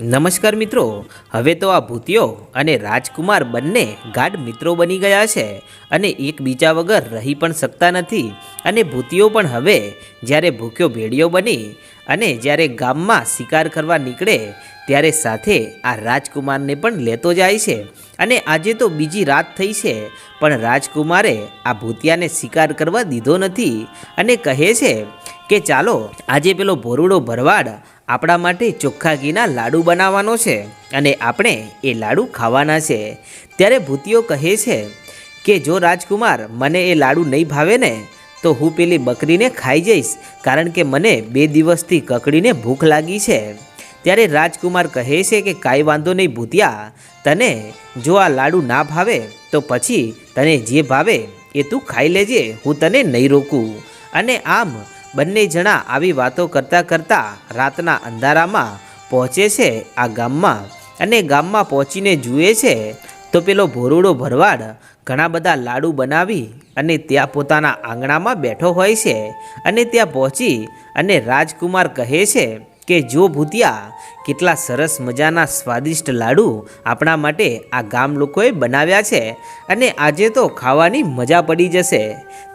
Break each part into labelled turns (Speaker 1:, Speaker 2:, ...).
Speaker 1: નમસ્કાર મિત્રો, હવે તો આ ભૂતિયો અને રાજકુમાર બંને ગાઢ મિત્રો બની ગયા છે અને એકબીજા વગર રહી પણ શકતા નથી. અને ભૂતિયો પણ હવે જ્યારે ભૂખ્યો ભેડિયો બની અને જ્યારે ગામમાં શિકાર કરવા નીકળે, ત્યારે સાથે આ રાજકુમારને પણ લેતો જાય છે. અને આજે તો બીજી રાત થઈ છે, પણ રાજકુમારે આ ભૂતિયાને શિકાર કરવા દીધો નથી અને કહે છે કે ચાલો, આજે પેલો ભોરુડો ભરવાડ આપણા માટે ચોખ્ખા ઘીના લાડુ બનાવવાનો છે અને આપણે એ લાડુ ખાવાના છે. ત્યારે ભૂતિયો કહે છે કે, જો રાજકુમાર મને એ લાડુ નહીં ભાવે ને, તો હું પેલી બકરીને ખાઈ જઈશ, કારણ કે મને બે દિવસથી કકડીને ભૂખ લાગી છે. ત્યારે રાજકુમાર કહે છે કે, કાંઈ વાંધો નહીં ભૂતિયા, તને જો આ લાડુ ના ભાવે, તો પછી તને જે ભાવે એ તું ખાઈ લેજે, હું તને નહીં રોકું. અને આમ બંને જણા આવી વાતો કરતાં કરતાં રાતના અંધારામાં પહોંચે છે આ ગામમાં. અને ગામમાં પહોંચીને જુએ છે તો પેલો ભોરુડો ભરવાડ ઘણા બધા લાડુ બનાવી અને ત્યાં પોતાના આંગણામાં બેઠો હોય છે. અને ત્યાં પહોંચી અને રાજકુમાર કહે છે કે જો ભૂતિયા કેટલા સરસ મજાના સ્વાદિષ્ટ લાડુ આપણા માટે આ ગામ લોકોએ બનાવ્યા છે અને આજે તો ખાવાની મજા પડી જશે.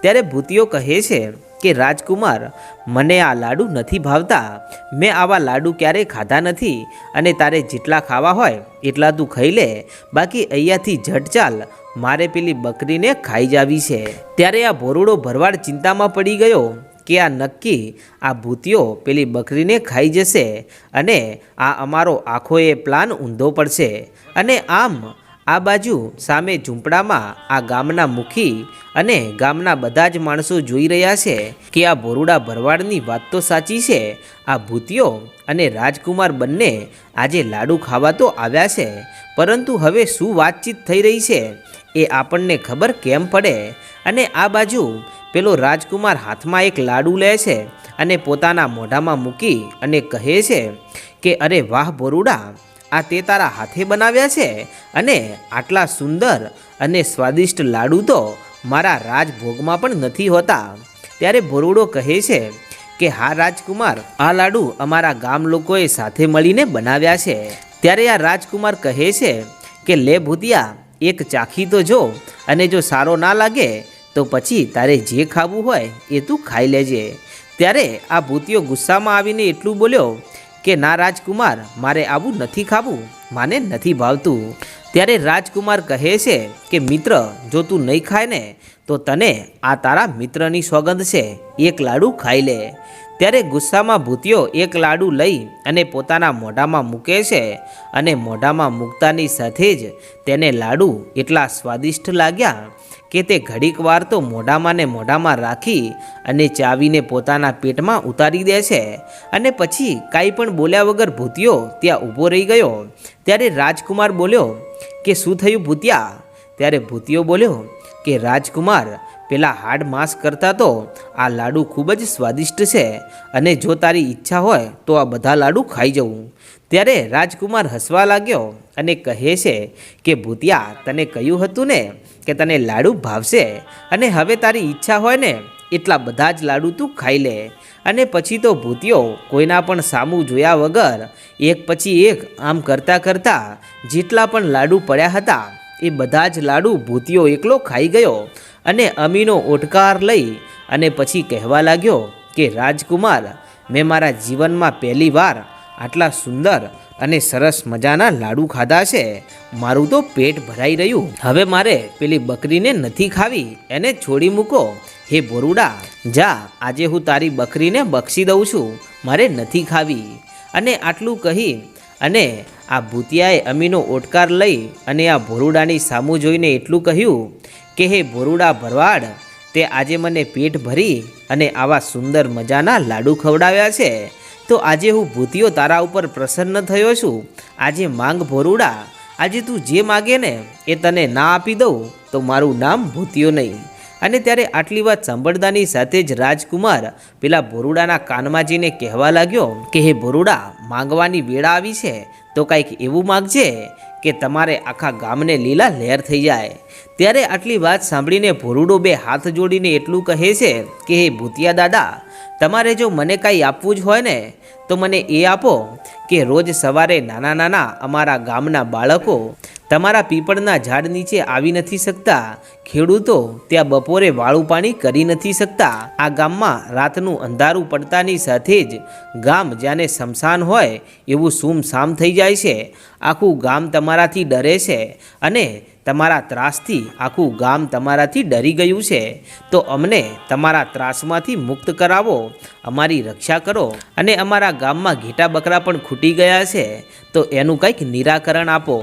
Speaker 1: ત્યારે ભૂતિયો કહે છે કે, રાજકુમાર, મને આ લાડુ નથી ભાવતા. મેં આવા લાડુ ક્યારેય ખાધા નથી અને તારે જેટલા ખાવા હોય એટલા તું ખાઈ લે. બાકી અહીંયાથી ઝટ ચાલ, મારે પેલી બકરીને ખાઈ જાવી છે. ત્યારે આ ભોરુડો ભરવાડ ચિંતામાં પડી ગયો. કે આ નક્કી આ ભૂતિયો પેલી બકરીને ખાઈ જશે અને આ અમારો આખો એ પ્લાન ઊંધો પડશે. અને આમ આ બાજુ સામે ઝૂંપડામાં આ ગામના મુખી અને ગામના બધા જ માણસો જોઈ રહ્યા છે કે આ ભોરુડા ભરવાડની વાત તો સાચી છે. આ ભૂતિયો અને રાજકુમાર બંને આજે લાડુ ખાવા તો આવ્યા છે, પરંતુ હવે શું વાતચીત થઈ રહી છે એ આપણને ખબર કેમ પડે? અને આ બાજુ પેલો રાજકુમાર હાથમાં એક લાડુ લે છે અને પોતાના મોઢામાં મૂકી અને કહે છે કે, અરે વાહ બરુડા, આ તે તારા હાથે બનાવ્યા છે અને આટલા સુંદર અને સ્વાદિષ્ટ લાડુ તો મારા રાજભોગમાં પણ નથી હોતા. ત્યારે બરુડો કહે છે કે, હા રાજકુમાર, આ લાડુ અમારા ગામ લોકોએ સાથે મળીને બનાવ્યા છે. ત્યારે આ રાજકુમાર કહે છે કે, લે ભૂતિયા, એક ચાખી તો જો અને જો સારો ના લાગે તો પછી તારે જે ખાવું હોય એ તું ખાઈ લેજે. ત્યારે આ ભૂતિયો ગુસ્સામાં આવીને એટલું બોલ્યો કે, ના રાજકુમાર, મારે આવું નથી ખાવું, માને નથી ભાવતું. ત્યારે રાજકુમાર કહે છે કે, મિત્ર, જો તું નહીં ખાય ને, તો તને આ તારા મિત્રની સોગંદ છે. એક લાડુ ખાઈ લે. ત્યારે ગુસ્સામાં ભૂતિયો એક લાડુ લઈ અને પોતાના મોઢામાં મૂકે છે અને મોઢામાં મૂકતાની સાથે જ તેને લાડુ એટલા સ્વાદિષ્ટ લાગ્યા કે તે ઘડીક વાર તો મોઢામાં ને મોઢામાં રાખી અને ચાવીને પોતાના પેટમાં ઉતારી દે છે. અને પછી કાંઈ પણ બોલ્યા વગર ભૂતિયો ત્યાં ઊભો રહી ગયો. ત્યારે રાજકુમાર બોલ્યો, કે શું થયું ભૂતિયા? ત્યારે ભૂતિયો બોલ્યો, કે રાજકુમાર પેલા હાડ માંસ કરતાં તો આ લાડુ ખૂબ જ સ્વાદિષ્ટ છે અને જો તારી ઈચ્છા હોય તો આ બધા લાડુ ખાઈ જવું. ત્યારે રાજકુમાર હસવા લાગ્યો અને કહે છે કે, ભૂતિયા, તને કહ્યું હતું ને કે તને લાડુ ભાવશે અને હવે તારી ઈચ્છા હોય ને એટલા બધા જ લાડુ તું ખાઈ લે. અને પછી તો ભૂતિયો કોઈના પણ સામું જોયા વગર એક પછી એક આમ કરતાં કરતાં જેટલા પણ લાડુ પડ્યા હતા એ બધા જ લાડુ ભૂતિયો એકલો ખાઈ ગયો અને અમીનો ઓટકાર લઈ અને પછી કહેવા લાગ્યો કે, રાજકુમાર, મેં મારા જીવનમાં પહેલી વાર આટલા સુંદર અને સરસ મજાના લાડુ ખાધા છે. મારું તો પેટ ભરાઈ રહ્યું. હવે મારે પેલી બકરીને નથી ખાવી. એને છોડી મૂકો. હે ભોરુડા, જા, આજે હું તારી બકરીને બક્ષી દઉં છું. મારે નથી ખાવી. અને આટલું કહી અને આ ભૂતિયાએ અમીનો ઓટકાર લઈ અને આ ભોરુડાની સામું જોઈને એટલું કહ્યું કે હે ભોરુડા ભરવાડ, તે આજે મને પેટ ભરી અને આવા સુંદર મજાના લાડુ ખવડાવ્યા છે. તો આજે હું ભૂતિયો તારા ઉપર પ્રસન્ન થયો છું. આજે માંગ ભોરુડા, આજે તું જે માગે ને એ તને ના આપી દઉં, તો મારું નામ ભૂતિયો નહીં. અને ત્યારે આટલી વાત સાંભળતાની સાથે જ રાજકુમાર પેલા ભોરુડાના કાનમાં જઈને કહેવા લાગ્યો કે હે ભોરુડા, માંગવાની વેળા આવી છે. તો કાંઈક એવું માગજે કે તમારે આખા ગામને લીલા લહેર થઈ જાય. ત્યારે આટલી વાત સાંભળીને ભોરુડો બે હાથ જોડીને એટલું કહે છે કે, હે ભૂતિયા દાદા તમારે જો મને કાંઈ આપવું જ હોય ને, તો મને એ આપો કે રોજ સવારે નાના નાના અમારા ગામના બાળકો તમારા પીપળના ઝાડ નીચે આવી નથી શકતા. ખેડૂતો ત્યાં બપોરે વાળું પાણી કરી નથી શકતા. આ ગામમાં રાતનું અંધારું પડતાની સાથે જ ગામ જ્યાંને શમશાન હોય એવું સૂમસામ થઈ જાય છે. આખું ગામ તમારાથી ડરે છે અને તમારા ત્રાસથી આખું ગામ તમારાથી ડરી ગયું છે, તો અમને તમારા ત્રાસમાંથી મુક્ત કરાવો, અમારી રક્ષા કરો. અને અમારા ગામમાં ઘેટા બકરા પણ ખૂટી ગયા છે, તો એનું કંઈક નિરાકરણ આપો.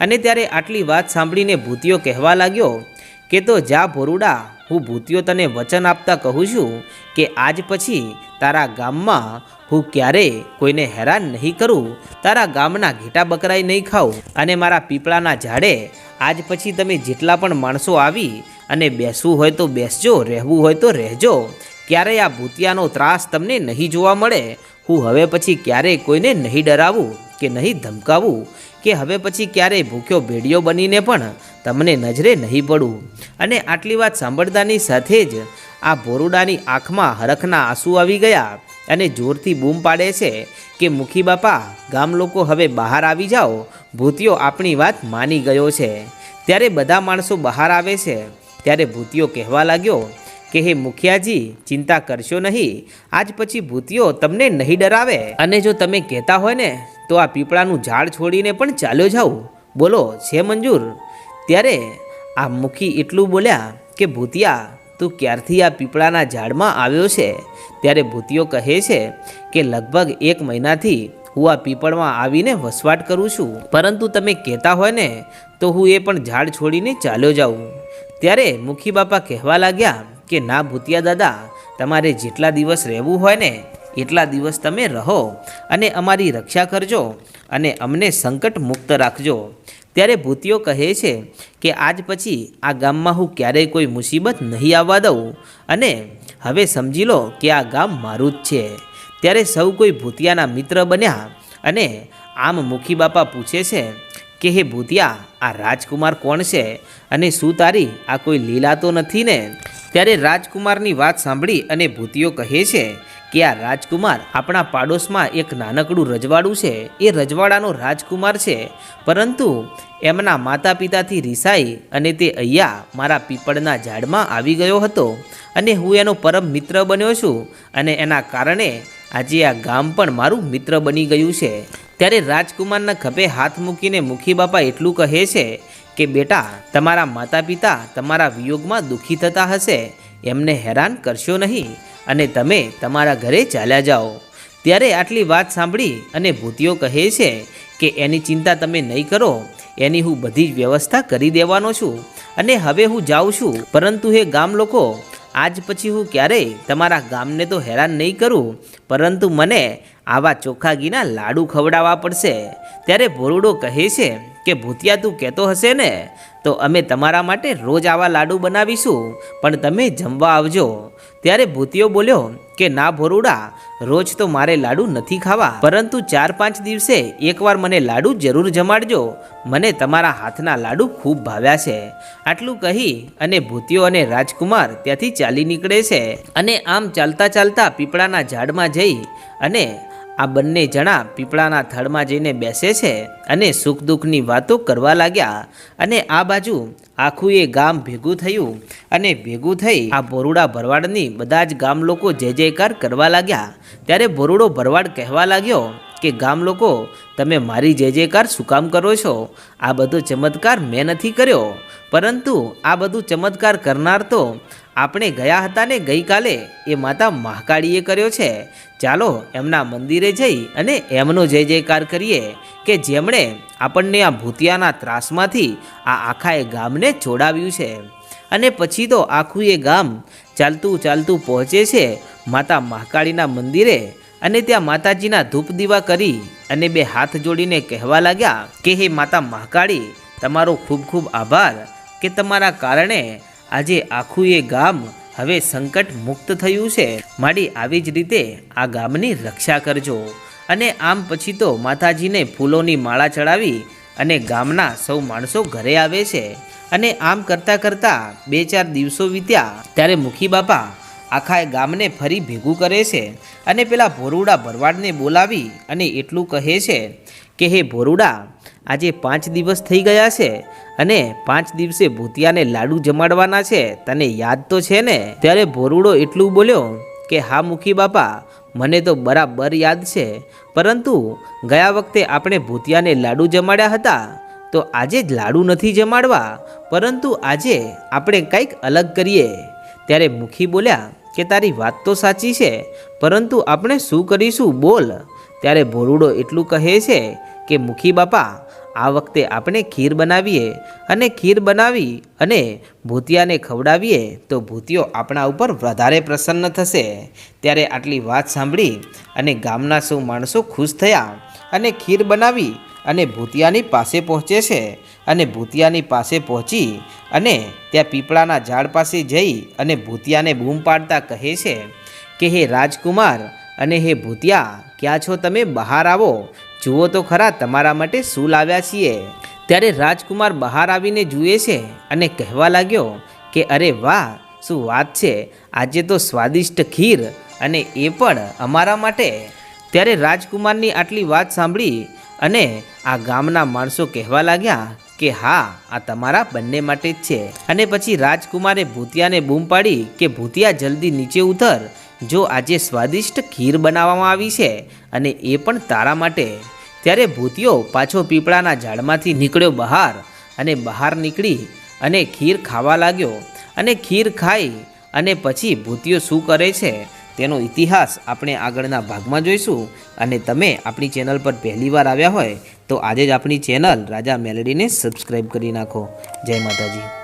Speaker 1: અને ત્યારે આટલી વાત સાંભળીને ભૂતિયો કહેવા લાગ્યો કે તો જા ભોરુડા હું ભૂતિયો તને વચન આપતા કહું છું કે આજ પછી તારા ગામમાં હું ક્યારેય કોઈને હેરાન નહીં કરું, તારા ગામના ઘેટા બકરાઈ નહીં ખાઉં અને મારા પીપળાના ઝાડે આજ પછી તમે જેટલા પણ માણસો આવી અને બેસવું હોય તો બેસજો, રહેવું હોય તો રહેજો. ક્યારેય આ ભૂતિયાનો ત્રાસ તમને નહીં જોવા મળે? હું હવે પછી ક્યારેય કોઈને નહીં ડરાવું કે નહીં ધમકાવું? કે હવે પછી ક્યારેય ભૂખ્યો ભેડિયો બનીને પણ તમને નજરે નહીં પડું? અને આટલી વાત સાંભળતાની સાથે જ આ ભોરુડાની આંખમાં હરખના આંસુ આવી ગયા અને જોરથી બૂમ પાડે છે કે, મુખી બાપા, ગામ લોકો હવે બહાર આવી જાઓ. ભૂતિયો આપણી વાત માની ગયો છે. ત્યારે બધા માણસો બહાર આવે છે. ત્યારે ભૂતિયો કહેવા લાગ્યો કે હે મુખિયાજી, ચિંતા કરશો નહીં. આજ પછી ભૂતિયો તમને નહીં ડરાવે. અને જો તમે કહેતા હોય ને, તો આ પીપળાનું ઝાડ છોડીને પણ ચાલ્યો જાઉં બોલો, છે મંજૂર? ત્યારે આ મુખી એટલું બોલ્યા કે, ભૂતિયા, તું ક્યારથી આ પીપળાના ઝાડમાં આવ્યો છે? ત્યારે ભૂતિયો કહે છે કે, લગભગ એક મહિનાથી હું આ પીપળમાં આવીને વસવાટ કરું છું. પરંતુ તમે કહેતા હોય ને, તો હું એ પણ ઝાડ છોડીને ચાલ્યો જાઉં. ત્યારે મુખી બાપા કહેવા લાગ્યા કે ના ભૂતિયા દાદા, તમારે જેટલા દિવસ રહેવું હોય ને, એટલા દિવસ તમે રહો અને અમારી રક્ષા કરજો અને અમને સંકટ મુક્ત રાખજો. ત્યારે ભૂતિયો કહે છે કે આજ પછી આ ગામમાં હું ક્યારેય કોઈ મુસીબત નહીં આવવા દઉં અને હવે સમજી લો કે આ ગામ મારું જ છે. ત્યારે સૌ કોઈ ભૂતિયાના મિત્ર બન્યા અને આમ મુખી બાપા પૂછે છે કે, હે ભૂતિયા, આ રાજકુમાર કોણ છે? અને શું તારી આ કોઈ લીલા તો નથી ને? ત્યારે રાજકુમારની વાત સાંભળી અને ભૂતિયો કહે છે કે આ રાજકુમાર આપણા પાડોશમાં એક નાનકડું રજવાડું છે. એ રજવાડાનો રાજકુમાર છે. પરંતુ એમના માતા પિતાથી રિસાઈ અને તે અહીંયા મારા પીપળના ઝાડમાં આવી ગયો હતો અને હું એનો પરમ મિત્ર બન્યો છું અને એના કારણે આજે આ ગામ પણ મારું મિત્ર બની ગયું છે. ત્યારે રાજકુમારના ખભે હાથ મૂકીને મુખી બાપા એટલું કહે છે કે બેટા, તમારા માતા પિતા તમારા વિયોગમાં દુઃખી થતા હશે. એમને હેરાન કરશો નહીં અને તમે તમારા ઘરે ચાલ્યા જાઓ. ત્યારે આટલી વાત સાંભળી અને ભૂતિયો કહે છે કે એની ચિંતા તમે નહીં કરો. એની હું બધી જ વ્યવસ્થા કરી દેવાનો છું અને હવે હું જાઉં છું. પરંતુ હે ગામ લોકો આજ પછી હું ક્યારેય તમારા ગામને તો હેરાન નહીં કરું. પરંતુ મને આવા ચોખ્ખા ઘીના લાડુ ખવડાવવા પડશે. ત્યારે ભોરુડો કહે છે કે, ભૂતિયા, તું કહેતો હશે ને, તો અમે તમારા માટે રોજ આવા લાડુ બનાવીશું, પણ તમે જમવા આવજો. ત્યારે ભૂતિયો બોલ્યો કે, ના ભોરુડા, રોજ તો મારે લાડુ નથી ખાવા, પરંતુ ચાર પાંચ દિવસે એકવાર મને લાડુ જરૂર જમાડજો. મને તમારા હાથના લાડુ ખૂબ ભાવ્યા છે. આટલું કહી અને ભૂતિયો અને રાજકુમાર ત્યાંથી ચાલી નીકળે છે. અને આમ ચાલતા ચાલતા પીપળાના ઝાડમાં જઈ અને આ બંને જણા પીપળાના થડમાં જઈને બેસે છે અને સુખ દુઃખની વાતો કરવા લાગ્યા અને આ બાજુ આખું એ ગામ ભેગું થયું અને ભેગું થઈ આ બોરુડા ભરવાડની બધા જ ગામ લોકો જય જયકાર કરવા લાગ્યા. ત્યારે બોરુડો ભરવાડ કહેવા લાગ્યો કે, ગામ લોકો, તમે મારી જય જયકાર શું કામ કરો છો? આ બધો ચમત્કાર મેં નથી કર્યો. પરંતુ આ બધું ચમત્કાર કરનાર તો આપણે ગયા હતા ને ગઈકાલે, એ માતા મહાકાળીએ કર્યો છે. ચાલો એમના મંદિરે જઈ અને એમનો જય જયકાર કરીએ કે જેમણે આપણને આ ભૂતિયાના ત્રાસમાંથી આ આખા એ ગામને છોડાવ્યું છે. અને પછી તો આખું એ ગામ ચાલતું ચાલતું પહોંચે છે માતા મહાકાળીના મંદિરે અને ત્યાં માતાજીના ધૂપ દીવા કરી અને બે હાથ જોડીને કહેવા લાગ્યા કે, હે માતા મહાકાળી, તમારો ખૂબ ખૂબ આભાર કે તમારા કારણે આજે આખું એ ગામ હવે સંકટ મુક્ત થયું છે. મારી આવી જ રીતે આ ગામની રક્ષા કરજો. અને આમ પછી તો માતાજીને ફૂલોની માળા ચડાવી અને ગામના સૌ માણસો ઘરે આવે છે. અને આમ કરતાં કરતાં બે ચાર દિવસો વીત્યા ત્યારે મુખી બાપા આખા ગામને ફરી ભેગું કરે છે અને પેલા ભોરુડા ભરવાડને બોલાવી અને એટલું કહે છે કે, હે ભોરુડા, આજે પાંચ દિવસ થઈ ગયા છે અને પાંચ દિવસે ભૂતિયાને લાડુ જમાડવાના છે. તને યાદ તો છે ને? ત્યારે ભોરુડો એટલું બોલ્યો કે, હા મુખી બાપા, મને તો બરાબર યાદ છે. પરંતુ ગયા વખતે આપણે ભૂતિયાને લાડુ જમાડ્યા હતા. તો આજે જ લાડુ નથી જમાડવા. પરંતુ આજે આપણે કંઈક અલગ કરીએ. ત્યારે મુખી બોલ્યા કે તારી વાત તો સાચી છે, પરંતુ આપણે શું કરીશું બોલ. ત્યારે ભોરુડો એટલું કહે છે કે મુખી બાપા, આ વખતે આપણે ખીર બનાવીએ અને ખીર બનાવી અને ભૂતિયાને ખવડાવીએ તો ભૂતિયો આપણા ઉપર વધારે પ્રસન્ન થશે. ત્યારે આટલી વાત સાંભળી અને ગામના સૌ માણસો ખુશ થયા અને ખીર બનાવી અને ભૂતિયાની પાસે પહોંચે છે અને ભૂતિયાની પાસે પહોંચી અને ત્યાં પીપળાના ઝાડ પાસે જઈ અને ભૂતિયાને બૂમ પાડતા કહે છે કે, હે રાજકુમાર અને હે ભૂતિયા, ક્યાં છો તમે? બહાર આવો. જુઓ તો ખરા તમારા માટે શું લાવ્યા છીએ. ત્યારે રાજકુમાર બહાર આવીને જુએ છે અને કહેવા લાગ્યો કે, અરે વાહ, શું વાત છે? આજે તો સ્વાદિષ્ટ ખીર અને એ પણ અમારા માટે. ત્યારે રાજકુમારની આટલી વાત સાંભળી અને આ ગામના માણસો કહેવા લાગ્યા કે હા, આ તમારા બંને માટે જ છે. અને પછી રાજકુમારે ભૂતિયાને બૂમ પાડી કે ભૂતિયા જલ્દી નીચે ઉતર. જો આજે સ્વાદિષ્ટ ખીર બનાવવામાં આવી છે અને એ પણ તારા માટે. ત્યારે ભૂતિયો પાછો પીપળાના ઝાડમાંથી નીકળ્યો બહાર અને બહાર નીકળી અને ખીર ખાવા લાગ્યો. અને ખીર ખાઈ અને પછી ભૂતિયો શું કરે છે? તેનો ઇતિહાસ આપણે આગળના ભાગમાં જોઈશું અને તમે આપણી ચેનલ પર પહેલીવાર આવ્યા હોય તો આજે જ આપણી ચેનલ રાજા મેલેડીને સબસ્ક્રાઈબ કરી નાખો. જય માતાજી.